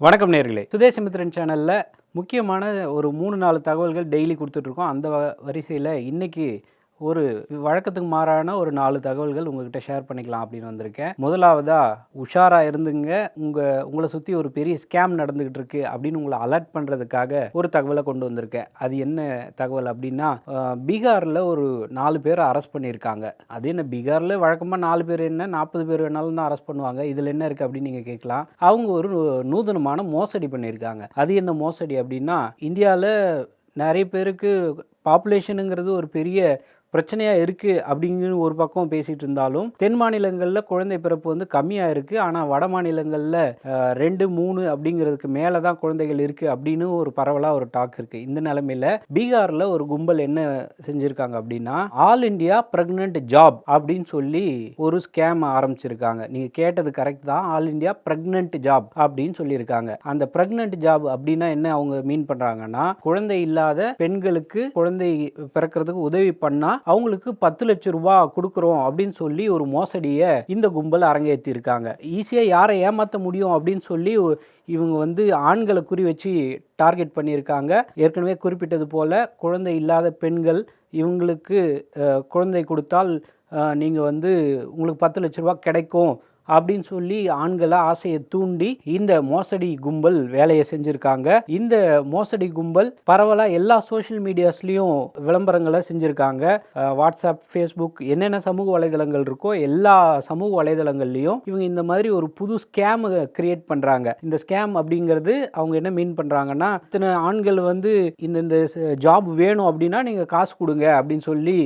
வணக்கம் நேர்களே. சுதேசமித்ரன் சேனலில் முக்கியமான ஒரு மூணு நாலு தகவல்கள் டெய்லி கொடுத்துட்ருக்கோம் அந்த வ- வரிசையில் இன்றைக்கி ஒரு வழக்கத்துக்கு மாறான ஒரு நாலு தகவல்கள் உங்ககிட்ட ஷேர் பண்ணிக்கலாம் அப்படின்னு வந்திருக்கேன். முதலாவதா உஷாரா இருந்துங்க. உங்க உங்களை சுற்றி ஒரு பெரிய ஸ்கேம் நடந்துகிட்டு இருக்கு அப்படின்னு உங்களை அலர்ட் பண்ணுறதுக்காக ஒரு தகவலை கொண்டு வந்திருக்கேன். அது என்ன தகவல் அப்படின்னா பீகார்ல ஒரு நாலு பேர் அரெஸ்ட் பண்ணியிருக்காங்க. அது என்ன பீகார்ல வழக்கமாக நாலு பேர் என்ன நாற்பது பேர் வேணாலும் தான் அரெஸ்ட் பண்ணுவாங்க. இதில் என்ன இருக்குது அப்படின்னு நீங்கள் கேட்கலாம். அவங்க ஒரு நூ- நூதனமான மோசடி பண்ணியிருக்காங்க. அது என்ன மோசடி அப்படின்னா இந்தியாவில் நிறைய பேருக்கு பாப்புலேஷனுங்கிறது ஒரு பெரிய பிரச்சனையாக இருக்குது அப்படிங்கிற ஒரு பக்கம் பேசிகிட்டு இருந்தாலும் தென் மாநிலங்களில் குழந்தை பிறப்பு வந்து கம்மியாக இருக்குது ஆனால் வட மாநிலங்களில் ரெண்டு மூணு அப்படிங்கிறதுக்கு மேலே தான் குழந்தைகள் இருக்குது அப்படின்னு ஒரு பரவலாக ஒரு டாக் இருக்குது இந்த நிலமையில பீகாரில் ஒரு கும்பல் என்ன செஞ்சுருக்காங்க அப்படின்னா ஆல் இந்தியா ப்ரெக்னென்ட் ஜாப் அப்படின்னு சொல்லி ஒரு ஸ்கேம் ஆரம்பிச்சிருக்காங்க. நீங்கள் கேட்டது கரெக்ட் தான். ஆல் இந்தியா ப்ரெக்னென்ட் ஜாப் அப்படின்னு சொல்லியிருக்காங்க. அந்த ப்ரெக்னென்ட் ஜாப் அப்படின்னா என்ன அவங்க மீன் பண்ணுறாங்கன்னா குழந்தை இல்லாத பெண்களுக்கு குழந்தை பிறக்கிறதுக்கு உதவி பண்ணால் அவங்களுக்கு பத்து லட்சம் ரூபாய் கொடுக்குறோம் அப்படின்னு சொல்லி ஒரு மோசடியை இந்த கும்பல் அரங்கேற்றி இருக்காங்க ஈஸியாக யாரை ஏமாற்ற முடியும் அப்படின்னு சொல்லி இவங்க வந்து ஆண்களை குறி வச்சு டார்கெட் பண்ணியிருக்காங்க. ஏற்கனவே குறிப்பிட்டது போல குழந்தை இல்லாத பெண்கள் இவங்களுக்கு குழந்தை கொடுத்தால் நீங்கள் வந்து உங்களுக்கு பத்து லட்ச ரூபா கிடைக்கும் அப்படின்னு சொல்லி ஆண்களை ஆசையை தூண்டி இந்த மோசடி கும்பல் வேலையை செஞ்சுருக்காங்க. இந்த மோசடி கும்பல் பரவலாக எல்லா சோஷியல் மீடியாஸ்லேயும் விளம்பரங்களை செஞ்சுருக்காங்க. வாட்ஸ்அப் ஃபேஸ்புக் என்னென்ன சமூக வலைதளங்கள் இருக்கோ எல்லா சமூக வலைதளங்கள்லையும் இவங்க இந்த மாதிரி ஒரு புது ஸ்கேம் கிரியேட் பண்ணுறாங்க இந்த ஸ்கேம் அப்படிங்கிறது அவங்க என்ன மீன் பண்ணுறாங்கன்னா இத்தனை ஆண்கள் வந்து இந்த இந்த ஜாப் வேணும் அப்படின்னா நீங்கள் காசு கொடுங்க அப்படின்னு சொல்லி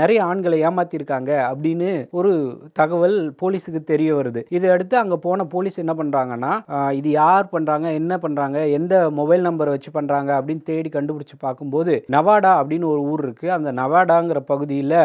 நிறைய ஆண்களை ஏமாத்திருக்காங்க அப்படின்னு ஒரு தகவல் போலீஸுக்கு தெரிய வருது. இது அடுத்து அங்கே போன போலீஸ் என்ன பண்ணுறாங்கன்னா இது யார் பண்ணுறாங்க என்ன பண்ணுறாங்க எந்த மொபைல் நம்பரை வச்சு பண்ணுறாங்க அப்படின்னு தேடி கண்டுபிடிச்சு பார்க்கும்போது நவாடா அப்படின்னு ஒரு ஊர் இருக்குது அந்த நவாடாங்கிற பகுதியில்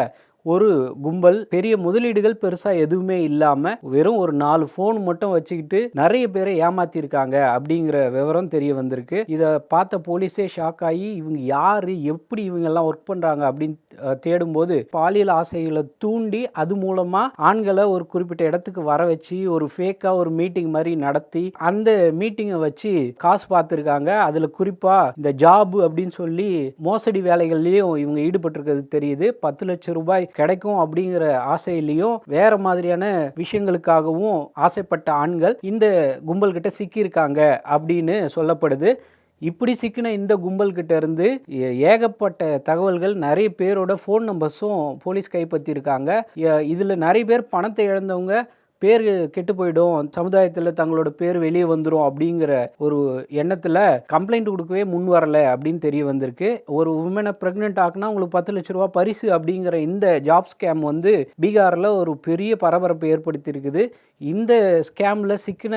ஒரு கும்பல் பெரிய முதலீடுகள் பெருசாக எதுவுமே இல்லாமல் வெறும் ஒரு நாலு ஃபோன் மட்டும் வச்சுக்கிட்டு நிறைய பேரை ஏமாத்திருக்காங்க அப்படிங்கிற விவரம் தெரிய வந்திருக்கு. இதை பார்த்த போலீஸே ஷாக் ஆகி இவங்க யார் எப்படி இவங்கெல்லாம் ஒர்க் பண்ணுறாங்க அப்படின்னு தேடும்போது பாலியல் ஆசைகளை தூண்டி அது மூலமாக ஆண்களை ஒரு குறிப்பிட்ட இடத்துக்கு வர வச்சு ஒரு ஃபேக்காக ஒரு மீட்டிங் மாதிரி நடத்தி அந்த மீட்டிங்கை வச்சு காசு பார்த்துருக்காங்க. அதில் குறிப்பாக இந்த ஜாப் அப்படின்னு சொல்லி மோசடி வேலைகள்லேயும் இவங்க ஈடுபட்டிருக்கிறது தெரியுது. பத்து லட்சம் ரூபாய் கிடைக்கும் அப்படிங்கிற ஆசையிலையும் வேற மாதிரியான விஷயங்களுக்காகவும் ஆசைப்பட்ட ஆண்கள் இந்த கும்பல் கிட்ட சிக்கியிருக்காங்க அப்படின்னு சொல்லப்படுது. இப்படி சிக்கின இந்த கும்பல் கிட்ட இருந்து ஏ- ஏகப்பட்ட தகவல்கள் நிறைய பேரோட ஃபோன் நம்பர்ஸும் போலீஸ் கைப்பற்றியிருக்காங்க. இதில் நிறைய பேர் பணத்தை இழந்தவங்க பேர் கெட்டு போயிடும். சமுதாயத்தில் தங்களோட பேர் வெளியே வந்துடும் அப்படிங்கிற ஒரு எண்ணத்தில் கம்ப்ளைண்ட் கொடுக்கவே முன் வரல அப்படின்னு தெரிய வந்திருக்கு. ஒரு உமனை ப்ரெக்னென்ட் ஆக்குனா உங்களுக்கு பத்து லட்ச ரூபா பரிசு அப்படிங்கிற இந்த ஜாப் ஸ்கேம் வந்து பீகாரில் ஒரு பெரிய பரபரப்பை ஏற்படுத்தியிருக்குது. இந்த ஸ்கேமில் சிக்கின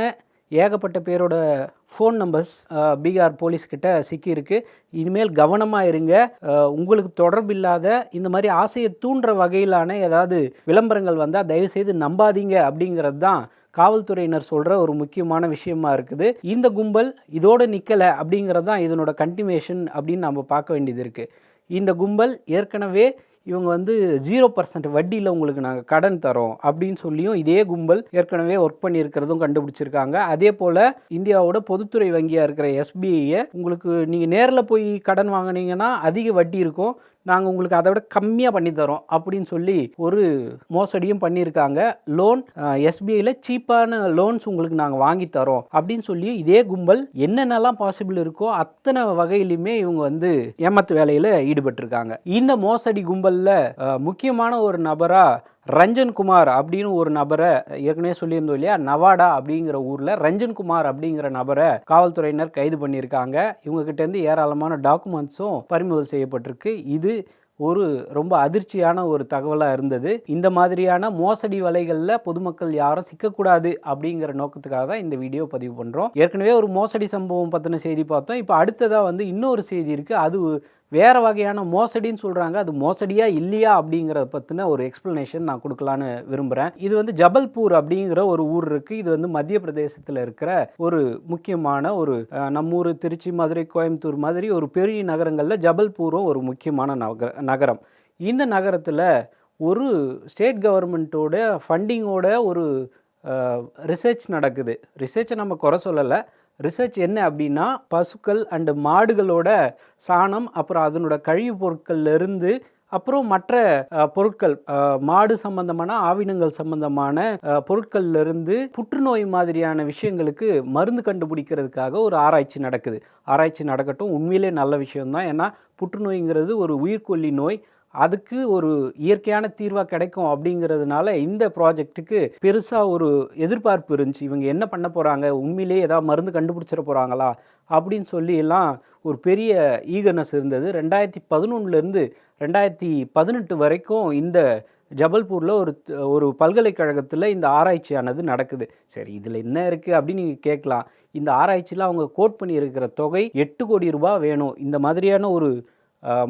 ஏகப்பட்ட பேரோட ஃபோன் நம்பர்ஸ் பீகார் போலீஸ்கிட்ட சிக்கியிருக்கு. இனிமேல் கவனமாக இருங்க. உங்களுக்கு தொடர்பு இல்லாத இந்த மாதிரி ஆசையை தூண்டுற வகையிலான ஏதாவது விளம்பரங்கள் வந்தால் தயவுசெய்து நம்பாதீங்க அப்படிங்கிறது தான் காவல்துறையினர் சொல்கிற ஒரு முக்கியமான விஷயமா இருக்குது. இந்த கும்பல் இதோடு நிற்கலை அப்படிங்கிறது தான் இதனோட கண்டினியூஷன் அப்படின்னு நம்ம பார்க்க வேண்டியது இருக்குது இந்த கும்பல் ஏற்கனவே இவங்க வந்து ஜீரோ பர்சன்ட் வட்டியில் உங்களுக்கு நாங்கள் கடன் தரோம் அப்படின்னு சொல்லியும் இதே கும்பல் ஏற்கனவே ஒர்க் பண்ணியிருக்கிறதும் கண்டுபிடிச்சிருக்காங்க. அதே போல் இந்தியாவோட பொதுத்துறை வங்கியாக இருக்கிற எஸ்பிஐயை உங்களுக்கு நீங்கள் நேரில் போய் கடன் வாங்குனீங்கன்னா அதிக வட்டி இருக்கும். நாங்கள் உங்களுக்கு அதை விட கம்மியாக பண்ணி தரோம் அப்படின்னு சொல்லி ஒரு மோசடியும் பண்ணியிருக்காங்க. லோன் எஸ்பிஐயில் சீப்பான லோன்ஸ் உங்களுக்கு நாங்கள் வாங்கி தரோம் அப்படின்னு சொல்லி இதே கும்பல் என்னென்னலாம் பாசிபிள் இருக்கோ அத்தனை வகையிலுமே இவங்க வந்து ஏமாத்து வேலையில் ஈடுபட்டிருக்காங்க. இந்த மோசடி கும்பலில் முக்கியமான ஒரு நபராக ரஞ்சன்குமார் அப்படின்னு ஒரு நபரை ஏற்கனவே சொல்லியிருந்தோம் இல்லையா? நவாடா அப்படிங்கிற ஊரில் ரஞ்சன்குமார் அப்படிங்கிற நபரை காவல்துறையினர் கைது பண்ணியிருக்காங்க. இவங்க ஏராளமான டாக்குமெண்ட்ஸும் பறிமுதல் செய்யப்பட்டிருக்கு. இது ஒரு ரொம்ப அதிர்ச்சியான ஒரு தகவலாக இருந்தது. இந்த மாதிரியான மோசடி வலைகளில் பொதுமக்கள் யாரும் சிக்கக்கூடாது அப்படிங்கிற நோக்கத்துக்காக தான் இந்த வீடியோ பதிவு பண்ணுறோம் ஏற்கனவே ஒரு மோசடி சம்பவம் பற்றின செய்தி பார்த்தோம். இப்போ அடுத்ததாக வந்து இன்னொரு செய்தி இருக்குது அது வேறு வகையான மோசடின்னு சொல்கிறாங்க அது மோசடியா இல்லையா அப்படிங்கிறத பற்றின ஒரு எக்ஸ்ப்ளனேஷன் நான் கொடுக்கலான்னு விரும்புகிறேன் இது வந்து ஜபல்பூர் அப்படிங்கிற ஒரு ஊர் இருக்குது இது வந்து மத்திய பிரதேசத்தில் இருக்கிற ஒரு முக்கியமான ஒரு நம்மூர் நம்ம ஊர் திருச்சி மதுரை கோயம்புத்தூர் மாதிரி ஒரு பெரிய நகரங்களில் ஜபல்பூரும் ஒரு முக்கியமான நகர நகரம். இந்த நகரத்தில் ஒரு ஸ்டேட் கவர்மெண்ட்டோட ஃபண்டிங்கோட ஒரு ரிசர்ச் நடக்குது. ரிசர்ச்சை நம்ம குறை சொல்லலை. ரிசர்ச் என்ன அப்படின்னா பசுக்கள் அண்டு மாடுகளோட சாணம் அப்புறம் அதனோட கழிவுப் பொருட்கள்லேருந்து அப்புறம் மற்ற பொருட்கள் மாடு சம்பந்தமான ஆவினங்கள் சம்பந்தமான அஹ், பொருட்கள்ல இருந்து புற்றுநோய் மாதிரியான விஷயங்களுக்கு மருந்து கண்டுபிடிக்கிறதுக்காக ஒரு ஆராய்ச்சி நடக்குது. ஆராய்ச்சி நடக்கட்டும் உண்மையிலே நல்ல விஷயம்தான். ஏன்னா புற்றுநோய்ங்கிறது ஒரு உயிர்கொல்லி நோய். அதுக்கு ஒரு இயற்கையான தீர்வாக கிடைக்கும் அப்படிங்கிறதுனால இந்த ப்ராஜெக்ட்டுக்கு பெருசாக ஒரு எதிர்பார்ப்பு இருந்துச்சு. இவங்க என்ன பண்ண போகிறாங்க உண்மையிலேயே ஏதாவது மருந்து கண்டுபிடிச்சிட போகிறாங்களா அப்படின்னு சொல்லி எல்லாம் ஒரு பெரிய ஈகர்னஸ் இருந்தது. ரெண்டாயிரத்தி பதினொன்றுலேருந்து ரெண்டாயிரத்தி பதினெட்டு வரைக்கும் இந்த ஜபல்பூரில் ஒரு ஒரு பல்கலைக்கழகத்தில் இந்த ஆராய்ச்சியானது நடக்குது. சரி இதில் என்ன இருக்குது அப்படின்னு நீங்கள் கேட்கலாம். இந்த ஆராய்ச்சியில் அவங்க கோட் பண்ணியிருக்கிற தொகை எட்டு கோடி ரூபாய் வேணும். இந்த மாதிரியான ஒரு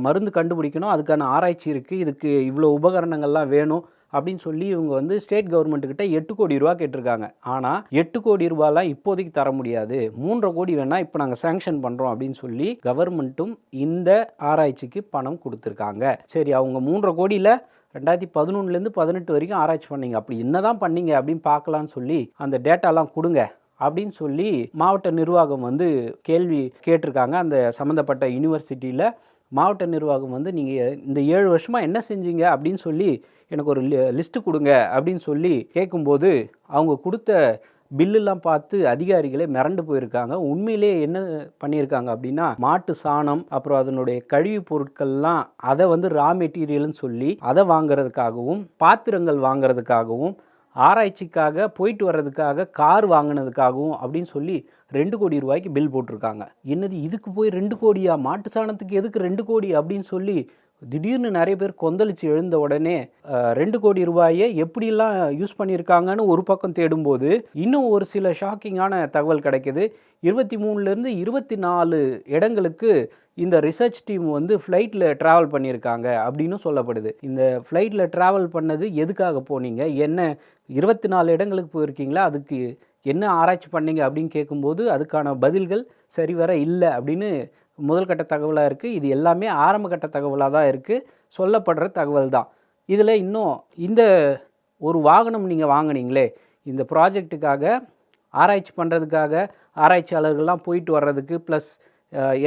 மருந்து கண்டுபிடிக்கணும். அதுக்கான ஆராய்ச்சி இருக்குது இதுக்கு இவ்வளோ உபகரணங்கள்லாம் வேணும் அப்படின்னு சொல்லி இவங்க வந்து ஸ்டேட் கவர்மெண்ட்டுக்கிட்ட எட்டு கோடி ரூபா கேட்டிருக்காங்க. ஆனால் எட்டு கோடி ரூபாலாம் இப்போதைக்கு தர முடியாது. மூன்றரை கோடி வேணால் இப்போ நாங்கள் சேங்ஷன் பண்ணுறோம் அப்படின்னு சொல்லி கவர்மெண்ட்டும் இந்த ஆராய்ச்சிக்கு பணம் கொடுத்துருக்காங்க. சரி அவங்க மூன்றரை கோடியில் ரெண்டாயிரத்தி பதினொன்றுலேருந்து பதினெட்டு வரைக்கும் ஆராய்ச்சி பண்ணீங்க. அப்படி என்னதான் பண்ணீங்க அப்படின்னு பார்க்கலான்னு சொல்லி அந்த டேட்டாலாம் கொடுங்க அப்படின்னு சொல்லி மாவட்ட நிர்வாகம் வந்து கேள்வி கேட்டிருக்காங்க. அந்த சம்மந்தப்பட்ட யூனிவர்சிட்டியில் மாவட்ட நிர்வாகம் வந்து நீங்கள் இந்த ஏழு வருஷமாக என்ன செஞ்சீங்க அப்படின்னு சொல்லி எனக்கு ஒரு லிஸ்ட்டு கொடுங்க அப்படின்னு சொல்லி கேட்கும்போது அவங்க கொடுத்த பில்லுலாம் பார்த்து அதிகாரிகளே மிரண்டு போயிருக்காங்க. உண்மையிலே என்ன பண்ணியிருக்காங்க அப்படின்னா மாட்டு சாணம் அப்புறம் அதனுடைய கழிவுப் பொருட்கள்லாம் அதை வந்து ரா மெட்டீரியல்னு சொல்லி அதை வாங்குறதுக்காகவும் பாத்திரங்கள் வாங்குறதுக்காகவும் ஆராய்ச்சிக்காக போயிட்டு வர்றதுக்காக கார் வாங்கினதுக்காகவும் அப்படின்னு சொல்லி ரெண்டு கோடி ரூபாய்க்கு பில் போட்டிருக்காங்க. என்னது இதுக்கு போய் ரெண்டு கோடியா? மாட்டு சாணத்துக்கு எதுக்கு ரெண்டு கோடி அப்படின்னு சொல்லி திடீர்னு நிறைய பேர் கொந்தளிச்சு எழுந்த உடனே ரெண்டு கோடி ரூபாயை எப்படிலாம் யூஸ் பண்ணியிருக்காங்கன்னு ஒரு பக்கம் தேடும்போது இன்னும் ஒரு சில ஷாக்கிங்கான தகவல் கிடைக்கிது. இருபத்தி மூணுலேருந்து இருபத்தி நாலு இடங்களுக்கு இந்த ரிசர்ச் டீம் வந்து ஃப்ளைட்டில் ட்ராவல் பண்ணியிருக்காங்க அப்படின்னு சொல்லப்படுது. இந்த ஃப்ளைட்டில் ட்ராவல் பண்ணது எதுக்காக போனீங்க? என்ன இருபத்தி நாலு இடங்களுக்கு போயிருக்கீங்களா? அதுக்கு என்ன ஆராய்ச்சி பண்ணீங்க அப்படின்னு கேட்கும்போது அதுக்கான பதில்கள் சரிவர இல்லை அப்படின்னு முதல் கட்ட தகவலாக இருக்குது இது எல்லாமே ஆரம்ப கட்ட தகவலாக தான் இருக்குது சொல்லப்படுற தகவல் தான். இதில் இன்னும் இந்த ஒரு வாகனம் நீங்கள் வாங்குனீங்களே இந்த ப்ராஜெக்ட்டுக்காக ஆராய்ச்சி பண்ணுறதுக்காக ஆராய்ச்சியாளர்கள்லாம் போயிட்டு வர்றதுக்கு ப்ளஸ்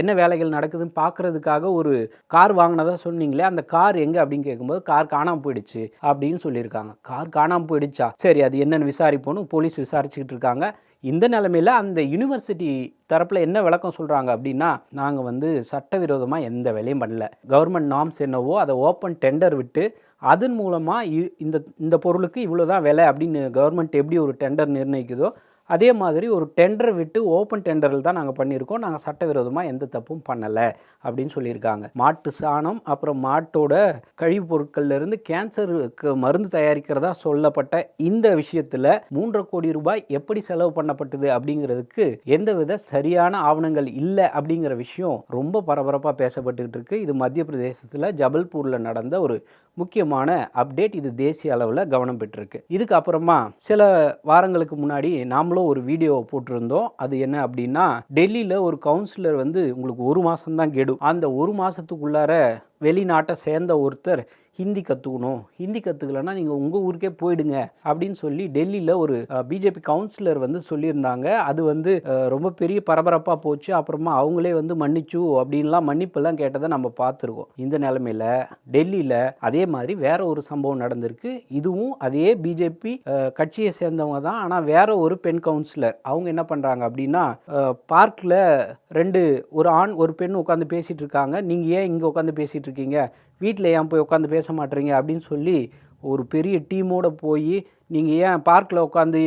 என்ன வேலைகள் நடக்குதுன்னு பார்க்குறதுக்காக ஒரு கார் வாங்கினதா சொன்னீங்களே அந்த கார் எங்கே அப்படின்னு கேட்கும்போது கார் காணாமல் போயிடுச்சு அப்படின்னு சொல்லியிருக்காங்க. கார் காணாமல் போயிடுச்சா? சரி அது என்னென்னு விசாரிப்போன்னு போலீஸ் விசாரிச்சுக்கிட்டு இருக்காங்க. இந்த நிலமையில அந்த யூனிவர்சிட்டி தரப்பில் என்ன விளக்கம் சொல்கிறாங்க அப்படின்னா நாங்கள் வந்து சட்டவிரோதமாக எந்த வேலையும் பண்ணல. கவர்மெண்ட் நாம்ஸ் என்னவோ அதை ஓப்பன் டெண்டர் விட்டு அதன் மூலமாக இந்த இந்த பொருளுக்கு இவ்வளோ தான் விலை அப்படின்னு கவர்மெண்ட் எப்படி ஒரு டெண்டர் நிர்ணயிக்குதோ அதே மாதிரி ஒரு டெண்டர் விட்டு ஓப்பன் டெண்டரில் தான் நாங்கள் பண்ணியிருக்கோம். நாங்கள் சட்டவிரோதமாக எந்த தப்பும் பண்ணலை அப்படின்னு சொல்லியிருக்காங்க. மாட்டு சாணம் அப்புறம் மாட்டோட கழிவுப் பொருட்கள்லேருந்து கேன்சருக்கு மருந்து தயாரிக்கிறதா சொல்லப்பட்ட இந்த விஷயத்தில் மூன்றரை கோடி ரூபாய் எப்படி செலவு பண்ணப்பட்டது அப்படிங்கிறதுக்கு எந்தவித சரியான ஆவணங்கள் இல்லை அப்படிங்கிற விஷயம் ரொம்ப பரபரப்பாக பேசப்பட்டுக்கிட்டு இருக்கு. இது மத்திய பிரதேசத்தில் ஜபல்பூரில் நடந்த ஒரு முக்கியமான அப்டேட் இது தேசிய அளவில் கவனம் பெற்றிருக்கு. இதுக்கு அப்புறமா சில வாரங்களுக்கு முன்னாடி நாமளும் ஒரு வீடியோ போட்டிருந்தோம். அது என்ன அப்படின்னா டெல்லியில் ஒரு கவுன்சிலர் வந்து உங்களுக்கு ஒரு மாதம் தான் கெடும். அந்த ஒரு மாதத்துக்குள்ளார வெளிநாட்டை சேர்ந்த ஒருத்தர் ஹிந்தி கற்றுக்கணும் ஹிந்தி கற்றுக்கலன்னா நீங்கள் உங்கள் ஊருக்கே போயிடுங்க அப்படின்னு சொல்லி டெல்லியில் ஒரு பிஜேபி கவுன்சிலர் வந்து சொல்லியிருந்தாங்க. அது வந்து ரொம்ப பெரிய பரபரப்பாக போச்சு. அப்புறமா அவங்களே வந்து மன்னிச்சு அப்படின்லாம் மன்னிப்பெல்லாம் கேட்டதை நம்ம பார்த்துருக்கோம். இந்த நிலமையில டெல்லியில் அதே மாதிரி வேற ஒரு சம்பவம் நடந்திருக்கு. இதுவும் அதே பிஜேபி கட்சியை சேர்ந்தவங்க தான். ஆனால் வேற ஒரு பெண் கவுன்சிலர் அவங்க என்ன பண்ணுறாங்க அப்படின்னா பார்க்கில் ரெண்டு ஒரு ஆண் ஒரு பெண் உட்காந்து பேசிகிட்டு இருக்காங்க. நீங்கள் ஏன் இங்கே உட்காந்து பேசிகிட்டு இருக்கீங்க? வீட்டில் ஏன் போய் உட்காந்து பேச மாட்டேறீங்க அப்படின்னு சொல்லி ஒரு பெரிய டீமோடு போய் நீங்கள் ஏன் பார்க்கில் உட்காந்து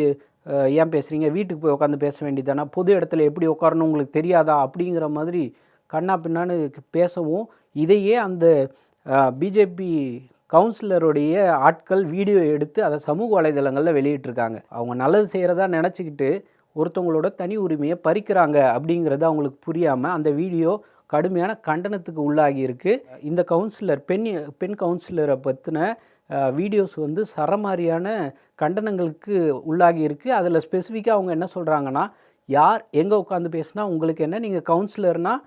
ஏன் பேசுகிறீங்க வீட்டுக்கு போய் உட்காந்து பேச வேண்டியதானே பொது இடத்துல எப்படி உட்காரணும்? உங்களுக்கு தெரியாதா? அப்படிங்கிற மாதிரி கண்ணா பின்னான்னு பேசவும் இதையே அந்த பிஜேபி கவுன்சிலருடைய ஆட்கள் வீடியோ எடுத்து அதை சமூக வலைதளங்களில் வெளியிட்டிருக்காங்க. அவங்க நல்லது செய்கிறதா நினச்சிக்கிட்டு ஒருத்தவங்களோட தனி உரிமையை பறிக்கிறாங்க அப்படிங்கிறது அவங்களுக்கு புரியாமல் அந்த வீடியோ கடுமையான கண்டனத்துக்கு உள்ளாகி இருக்கு. இந்த கவுன்சிலர் பெண் பெண் கவுன்சிலரை பற்றின வீடியோஸ் வந்து சரமாரியான கண்டனங்களுக்கு உள்ளாகி இருக்குது அதில் ஸ்பெசிஃபிக்காக அவங்க என்ன சொல்கிறாங்கன்னா யார் எங்கே உட்காந்து பேசுனா உங்களுக்கு என்ன நீங்கள் கவுன்சிலர்னால்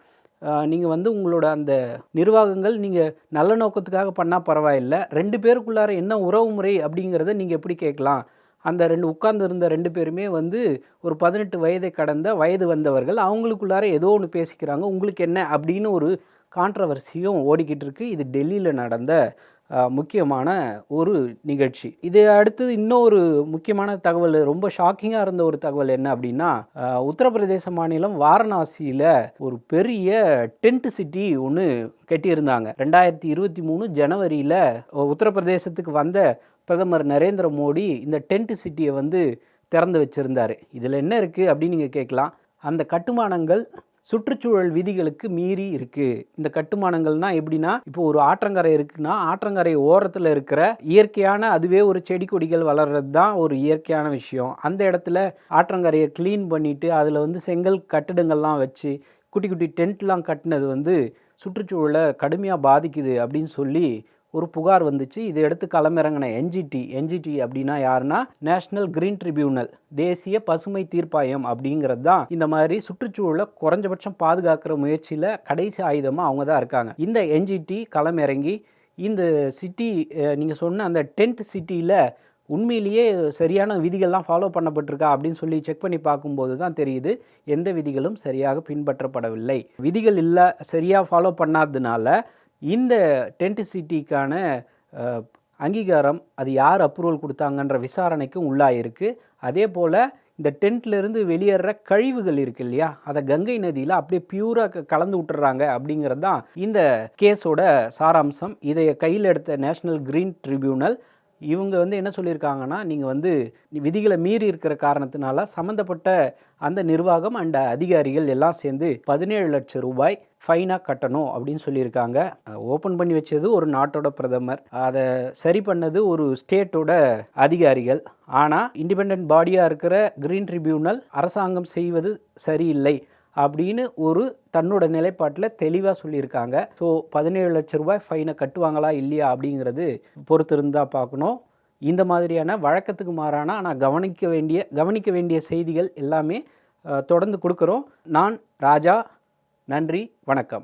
நீங்கள் வந்து உங்களோட அந்த நிர்வாகங்கள் நீங்கள் நல்ல நோக்கத்துக்காக பண்ணால் பரவாயில்லை. ரெண்டு பேருக்குள்ளார என்ன உறவு முறை அப்படிங்கிறத நீங்கள் எப்படி கேட்கலாம்? அந்த ரெண்டு உட்கார்ந்து இருந்த ரெண்டு பேருமே வந்து ஒரு பதினெட்டு வயதை கடந்த வயது வந்தவர்கள். அவங்களுக்குள்ளார ஏதோ ஒன்று பேசிக்கிறாங்க. உங்களுக்கு என்ன? அப்படின்னு ஒரு கான்ட்ரவர்சியும் ஓடிக்கிட்டு இருக்குது இது டெல்லியில் நடந்த முக்கியமான ஒரு நிகழ்ச்சி. இது அடுத்தது இன்னொரு முக்கியமான தகவல் ரொம்ப ஷாக்கிங்காக இருந்த ஒரு தகவல் என்ன அப்படின்னா உத்தரப்பிரதேச மாநிலம் வாரணாசியில் ஒரு பெரிய டென்ட் சிட்டி ஒன்று கட்டியிருந்தாங்க. ரெண்டாயிரத்தி இருபத்தி மூணு ஜனவரியில் உத்தரப்பிரதேசத்துக்கு வந்த பிரதமர் நரேந்திர மோடி இந்த டென்ட் சிட்டியை வந்து திறந்து வச்சிருந்தாரு. இதில் என்ன இருக்குது அப்படின்னு நீங்கள் கேட்கலாம். அந்த கட்டுமானங்கள் சுற்றுச்சூழல் விதிகளுக்கு மீறி இருக்கு. இந்த கட்டுமானங்கள்னா எப்படின்னா இப்போ ஒரு ஆற்றங்கரை இருக்குன்னா ஆற்றங்கரை ஓரத்தில் இருக்கிற இயற்கையான அதுவே ஒரு செடி கொடிகள் வளர்றது தான் ஒரு இயற்கையான விஷயம். அந்த இடத்துல ஆற்றங்கரையை க்ளீன் பண்ணிட்டு அதில் வந்து செங்கல் கட்டிடங்கள்லாம் வச்சு குட்டி குட்டி டென்ட்லாம் கட்டினது வந்து சுற்றுச்சூழலை கடுமையாக பாதிக்குது அப்படின்னு சொல்லி ஒரு புகார் வந்துச்சு. இதை எடுத்து களமிறங்கின என்ஜிடி என்ஜிடி அப்படின்னா யாருன்னா? நேஷனல் கிரீன் ட்ரிபியூனல் தேசிய பசுமை தீர்ப்பாயம் அப்படிங்கிறது தான் இந்த மாதிரி சுற்றுச்சூழலை குறைஞ்சபட்சம் பாதுகாக்கிற முயற்சியில் கடைசி ஆயுதமாக அவங்க தான் இருக்காங்க. இந்த என்ஜிடி களமிறங்கி இந்த சிட்டி நீங்கள் சொன்ன அந்த டென்ட் சிட்டியில் உண்மையிலேயே சரியான விதிகள்லாம் ஃபாலோ பண்ணப்பட்டிருக்கா அப்படின்னு சொல்லி செக் பண்ணி பார்க்கும்போது தான் தெரியுது. எந்த விதிகளும் சரியாக பின்பற்றப்படவில்லை. விதிகள் இல்லை சரியாக ஃபாலோ பண்ணாததுனால இந்த டென்ட் சிட்டிக்கான அங்கீகாரம் அது யார் அப்ரூவல் கொடுத்தாங்கன்ற விசாரணைக்கும் உள்ளாயிருக்கு அதே போல் இந்த டென்ட்லேருந்து வெளியேற கழிவுகள் இருக்கு இல்லையா? அதை கங்கை நதியில் அப்படியே பியூராக கலந்து விட்டுறாங்க அப்படிங்கிறது தான் இந்த கேஸோட சாராம்சம். இதை கையில் எடுத்த நேஷனல் கிரீன் ட்ரிபியூனல் இவங்க வந்து என்ன சொல்லியிருக்காங்கன்னா நீங்கள் வந்து விதிகளை மீறி இருக்கிற காரணத்தினால சம்மந்தப்பட்ட அந்த நிர்வாகம் அண்ட் அதிகாரிகள் எல்லாம் சேர்ந்து பதினேழு லட்சம் ரூபாய் ஃபைனாக கட்டணும் அப்படின்னு சொல்லியிருக்காங்க. ஓப்பன் பண்ணி வச்சது ஒரு நாட்டோட பிரதமர். அதை சரி பண்ணது ஒரு ஸ்டேட்டோட அதிகாரிகள். ஆனால் இண்டிபெண்ட் பாடியாக இருக்கிற கிரீன் ட்ரிபியூனல் அரசாங்கம் செய்வது சரியில்லை. அப்படின்னு ஒரு தன்னோட நிலைப்பாட்டில் தெளிவாக சொல்லியிருக்காங்க. ஸோ பதினேழு லட்ச ரூபாய் ஃபைனை கட்டுவாங்களா இல்லையா அப்படிங்கிறது பொறுத்திருந்தா பார்க்கணும். இந்த மாதிரியான வழக்கத்துக்கு மாறான ஆனால் கவனிக்க வேண்டிய கவனிக்க வேண்டிய செய்திகள் எல்லாமே தொடர்ந்து கொடுக்குறோம். நான் ராஜா நன்றி வணக்கம்.